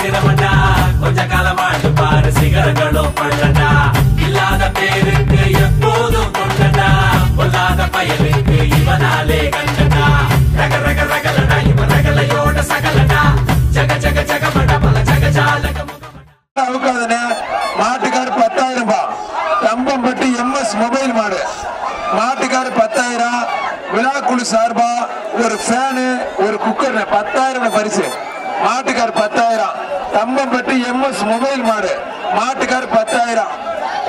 சிரமண்டா கொஞ்ச காலமாட்டு பாரு சிகரங்களும் பண்ணடா இல்லாத பேருக்கு எப்போதும் கொண்டடா பொல்லாத பயலுக்கு இவனாலே கண்டடா ரக ரக ரகலடா இவன் ரகலையோட சகலடா. ஜக ஜக ஜகமடா பல ஜக ஜாலக மாட்டுக்கார் பத்தாயிரம் ரூபாய் தம்பம்பட்டி எம்எஸ் மொபைல் மாடு. மாட்டுக்கார் பத்தாயிரம். விழா குழு சார்பா ஒரு ஃபேனு ஒரு குக்கர் பத்தாயிரம் பரிசு. மாட்டுக்கார் பத்தாயிரம். தம்பம்பட்டி எம்எஸ் மொபைல் மாடு. மாட்டுக்கார் பத்தாயிரம்.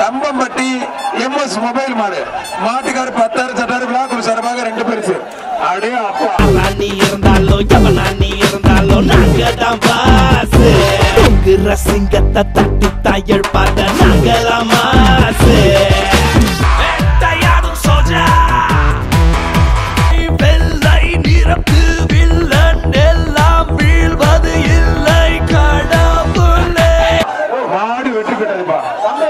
தம்பம்பட்டி எம்எஸ் மொபைல் மாடு. மாட்டுக்கார் பத்தாயிரம் சட்டாரு விழாக்குழு சார்பாக ரெண்டு பரிசு. அடே அப்பா. நீ இருந்தாலும் எவனா நீ இருந்தாலும் நாங்க தான் பாஸ் உங்க ரசிங்கத்தை தட்டி தாயல் பார்த்த நாங்க 담배